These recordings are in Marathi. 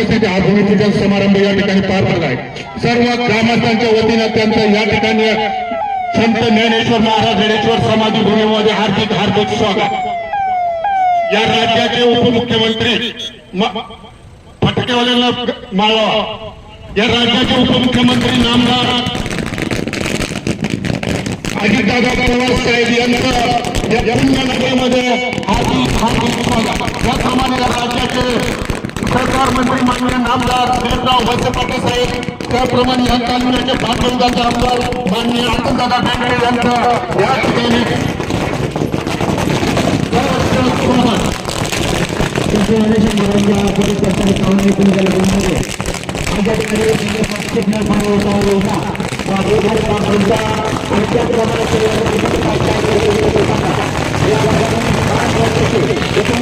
उपस्थिती हा भूमिपूजन समारंभ या ठिकाणी पार पडला आहे सर्व ग्रामस्थांच्या वतीनं त्यांचा या ठिकाणी संत ज्ञानेश्वर महाराज ज्ञानेश्वर समाधी भूमीमध्ये हार्दिक हार्दिक स्वागत. या राज्याचे उपमुख्यमंत्री फटकेवाल्यांना माळवा. या राज्याचे उपमुख्यमंत्री नामदार अजितदादा पवार साहेब यांचं या पुण्यनगरीमध्ये हार्दिक हार्दिक स्वागत. याप्रमाणे या राज्याचे सरकार मंत्री माननीय आमदार शेरगाव वैद्य पाटील साहेब त्याप्रमाणे या तालुक्याचे भाजपचे आमदार माननीय आनंददादा बेंडे यांचा या ठिकाणी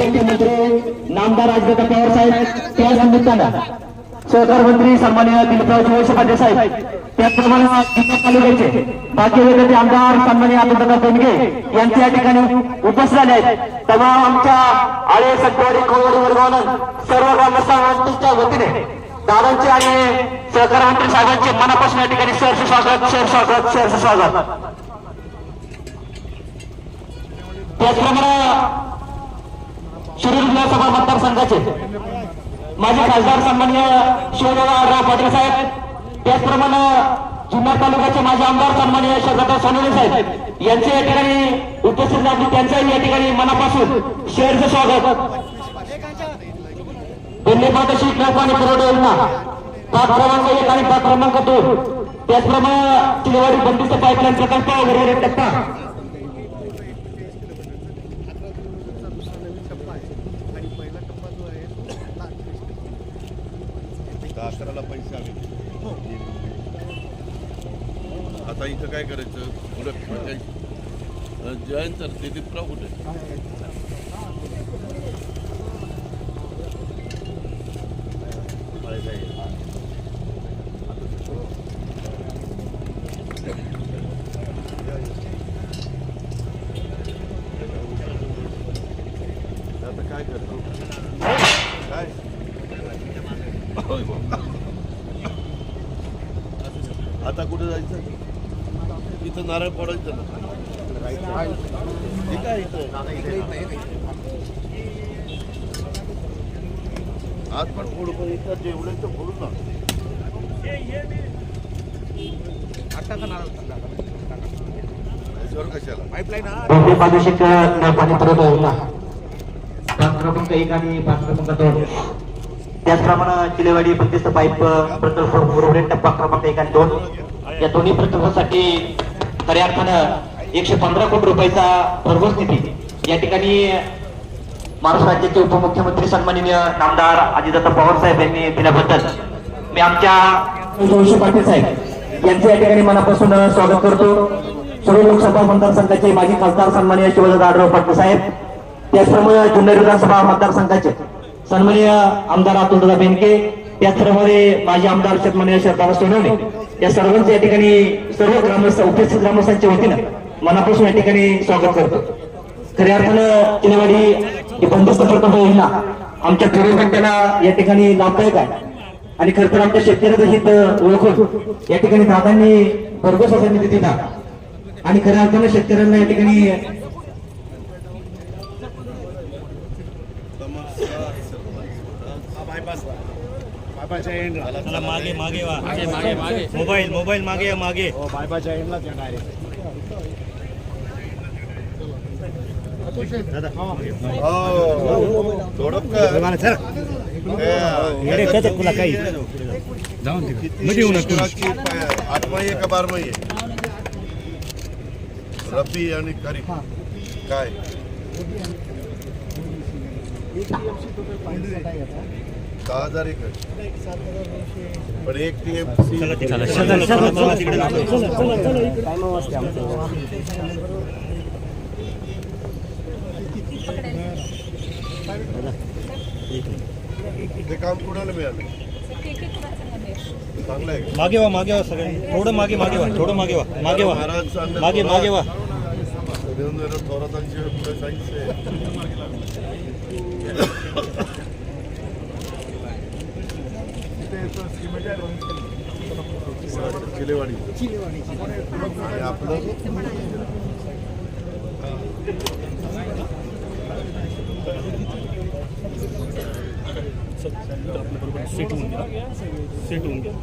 मुख्यमंत्री आमदार नामदार पवार साहेब त्याच निमित्तानं सहकार मंत्री सन्मान्य दिलीपराव वळसे साहेब त्याचप्रमाणे जिल्हा तालुक्याचे बाकी वेगळे आमदार सन्मान्य आनंददादा बेनगे यांचे या ठिकाणी उपस्थित झाले आहेत. तेव्हा आमच्या आळे सटवाडी कोळवाडी वर्गानं सर्व ग्रामस्थांच्या वतीने दादांचे आणि सहकार मंत्री साहेबांचे मनापासून या ठिकाणी सहर्ष स्वागत सहर्ष स्वागत सहर्ष स्वागत. त्याचप्रमाणे शिरूर विधानसभा मतदारसंघाचे माजी खासदार सन्मान्य शिवराव पाटील साहेब त्याचप्रमाणे जुन्नर तालुक्याचे माजी आमदार सन्मान्य शरदादा सोनवणे साहेब यांचे या ठिकाणी उपस्थित झाले त्यांचंही या ठिकाणी मनापासून शेअरचं स्वागत. दिल्ली प्रादेशिक नौपाणी पुरवठा योजना. पाच क्रमांक एक आणि पाच क्रमांक दोन. त्याचप्रमाणे चिलेवाडी बंदिस्त पाईपलाईन प्रकल्प वगैरे टप्पा अकराला पैसे आले आता इथं काय करायचं? उलट म्हणजे जयंत कुठे आता काय करतो? काय आता कुठे जायचं? इथं नारळ पडायचं ना. ठीक आहे इथं. आज पण फोड पण इथं जेवढे तर फोडू ना. याच्यावर कशाला? दिल्ली प्रादेशिक नौपाणी पुरवठा योजना पाच क्रमांक एक आणि पाच क्रमांक दोन. त्याचप्रमाणे चिलेवाडी बंदिस्त पाईप प्रकल्प उर्वरित टप्पा क्रमांक एक आणि दोन. या दोन्ही प्रकल्पासाठी खऱ्या अर्थानं एकशे पंधरा कोटी रुपयाचा भरघोस निधी. या ठिकाणी महाराष्ट्र राज्याचे उपमुख्यमंत्री सन्माननीय नामदार अजितदादा पवार साहेब यांनी दिल्याबद्दल मी आमच्या जोशी पाटील साहेब यांचे या ठिकाणी मनापासून स्वागत करतो. सर्व लोकसभा मतदारसंघाचे माजी खासदार सन्माननीय शिवाजी आढराव पाटील साहेब त्याचप्रमाणे जुन्नर विधानसभा मतदारसंघाचे सन्माननीय आमदार अतुलदा बेनके त्याचप्रमाणे माजी आमदार सन्माननीय शरदादा सोनवणे या सर्वांचे या ठिकाणी सर्व ग्रामस्थ उपस्थित ग्रामस्थांच्या वतीनं मनापासून या ठिकाणी स्वागत करतो. खऱ्या अर्थानं चिनेवाडी ही बंदिस्त प्रकल्प योजना आमच्या पूर्वकंट्याला या ठिकाणी लाभदायक आहे. आणि खरं तर आमच्या शेतकऱ्याचं हित ओळखून या ठिकाणी दादांनी भरघोस असा निधी दिला. आणि खऱ्या अर्थानं शेतकऱ्यांना या ठिकाणी चला मागे मागे वा. मागे मागे मोबाईल मोबाईल मागे मागे. हो बायपाच्या एंडलाच आहे. डायरेक्ट हो. थोडं सर काय तुला काही. जाऊन दे. किती शेतकऱ्याची प- आठमाही आहे का बारमाही रब्बी आणि खरीप काय? दहा हजार एकर पण एक टी एम सी ते काम कुणाला मिळालं चांगलं आहे मागे वा मागे वा सगळ्यांनी. थोडं मागे मागे वा थोडं मागे वा. मागे वा. महाराज मागे मागे वा. देवेंद्र थोरातांची पुढे सांगितले चिलेवाडी आणि आपलं आपल्या बरोबर सेट होऊन घ्या सेट होऊन घ्या